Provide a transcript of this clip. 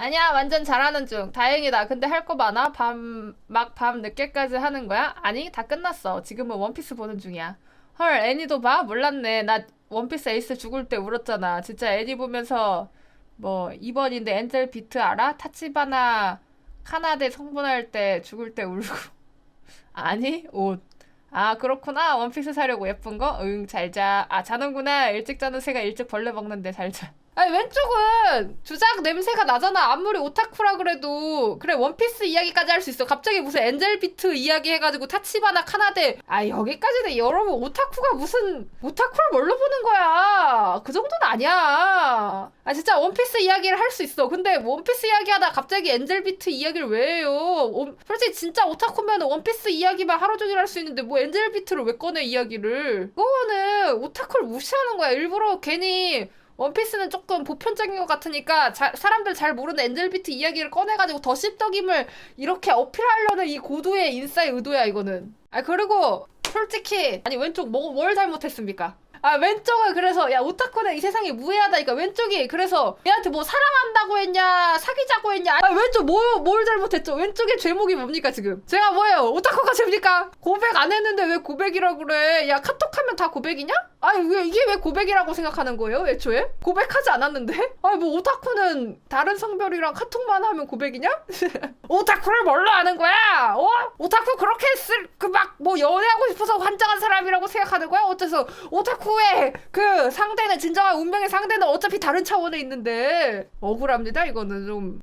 아니야 완전 잘하는 중. 다행이다. 근데 할 거 많아? 밤 막 밤 늦게까지 하는 거야? 아니 다 끝났어. 지금은 원피스 보는 중이야. 헐 애니도 봐? 몰랐네. 나 원피스 에이스 죽을 때 울었잖아. 진짜 애니 보면서 뭐 2번인데 엔젤 비트 알아? 타치바나 카나데 성분할 때 죽을 때 울고. 아니 옷. 아 그렇구나. 원피스 사려고 예쁜 거? 응 잘 자. 아 자는구나. 일찍 자는 새가 일찍 벌레 먹는데 잘 자 아니 왼쪽은 주작 냄새가 나잖아. 아무리 오타쿠라 그래도. 그래 원피스 이야기까지 할 수 있어. 갑자기 무슨 엔젤 비트 이야기 해가지고 타치바나 카나데. 아 여기까지는 여러분 오타쿠가 무슨 오타쿠를 뭘로 보는 거야? 그 정도는 아니야. 아 진짜 원피스 이야기를 할 수 있어. 근데 원피스 이야기하다 갑자기 엔젤 비트 이야기를 왜 해요? 원- 솔직히 진짜 오타쿠면 원피스 이야기만 하루 종일 할 수 있는데 뭐 엔젤 비트를 왜 꺼내 이야기를? 그거는 오타쿠를 무시하는 거야. 일부러 괜히 원피스는 조금 보편적인 것 같으니까 자- 사람들 잘 모르는 엔젤비트 이야기를 꺼내가지고 더 씹덕임을 이렇게 어필하려는 이 고도의 인싸의 의도야 이거는 아 그리고 솔직히 아니 왼쪽 뭐, 뭘 잘못했습니까? 아 왼쪽은 그래서 야 오타쿠는 이 세상에 무해하다니까 왼쪽이 그래서 얘한테 뭐 사랑한다고 했냐 사귀자고 했냐 아 왼쪽 뭐, 뭘 잘못했죠 왼쪽의 제목이 뭡니까 지금 제가 뭐예요 오타쿠가 죄입니까 고백 안 했는데 왜 고백이라고 그래 야 카톡하면 다 고백이냐? 아니 왜 이게 왜 고백이라고 생각하는 거예요 애초에? 고백하지 않았는데? 아니 뭐 오타쿠는 다른 성별이랑 카톡만 하면 고백이냐? 오타쿠를 뭘로 아는 거야? 어? 오타쿠 그렇게 쓸 그 막 뭐 연애하고 싶어서 환장한 사람이라고 생각하는 거야? 어째서 오타쿠의 그 상대는 진정한 운명의 상대는 어차피 다른 차원에 있는데 억울합니다 이거는 좀